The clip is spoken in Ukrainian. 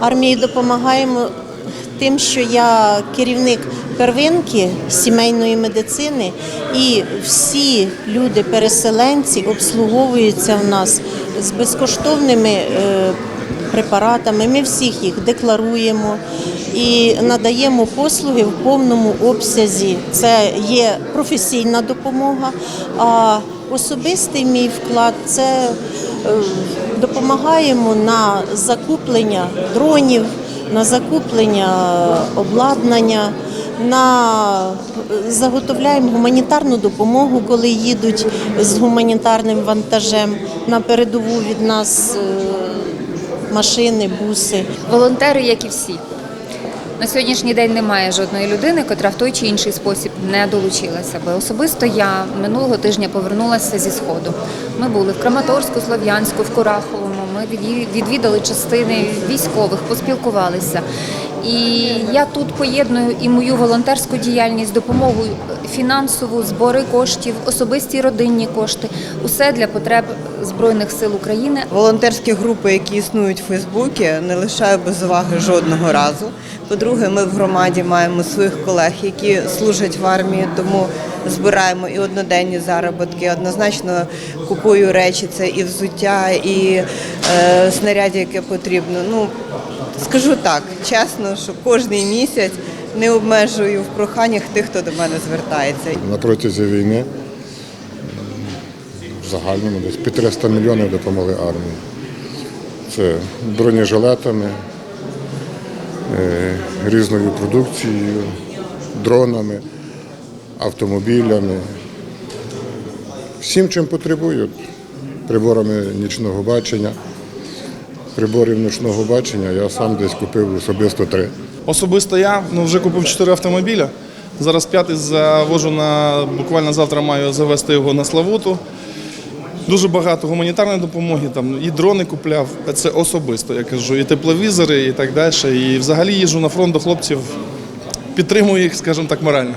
Армії допомагаємо тим, що я керівник первинки сімейної медицини, і всі люди-переселенці обслуговуються в нас з безкоштовними е, препаратами. Ми всіх їх декларуємо і надаємо послуги в повному обсязі. Це є професійна допомога. А особистий мій вклад це допомагаємо на закуплення дронів, на закуплення обладнання. На заготовляємо гуманітарну допомогу, коли їдуть з гуманітарним вантажем на передову від нас е, машини, буси. Волонтери, як і всі. На сьогоднішній день немає жодної людини, котра в той чи інший спосіб не долучилася би. Особисто я минулого тижня повернулася зі сходу. Ми були в Краматорську, Слов'янську, в Кураховому. Ми відвідали частини військових, поспілкувалися. І я тут поєдную і мою волонтерську діяльність, допомогу фінансову, збори коштів, особисті родинні кошти усе для потреб Збройних сил України. Волонтерські групи, які існують в Фейсбуці, не лишаю без уваги жодного разу. По-друге, ми в громаді маємо своїх колег, які служать в армії, тому збираємо і одноденні заробітки. Однозначно купую речі, це і взуття, і е, снаряді, яке потрібно. Ну скажу так, чесно, що кожний місяць не обмежую в проханнях тих, хто до мене звертається. На протязі війни в загальному десь під 300 мільйонів допомогли армії. Це бронежилетами, е, різною продукцією, дронами, автомобілями. Всім, чим потребують, приборами нічного бачення. Приборів нічного бачення я сам десь купив особисто три. Особисто я ну, вже купив чотири автомобіля. Зараз п'ятий завожу на буквально завтра маю завести його на Славуту. Дуже багато гуманітарної допомоги, там і дрони купляв. Це особисто, я кажу, і тепловізори, і так далі. І взагалі їжджу на фронт до хлопців, підтримую їх, скажімо так, морально.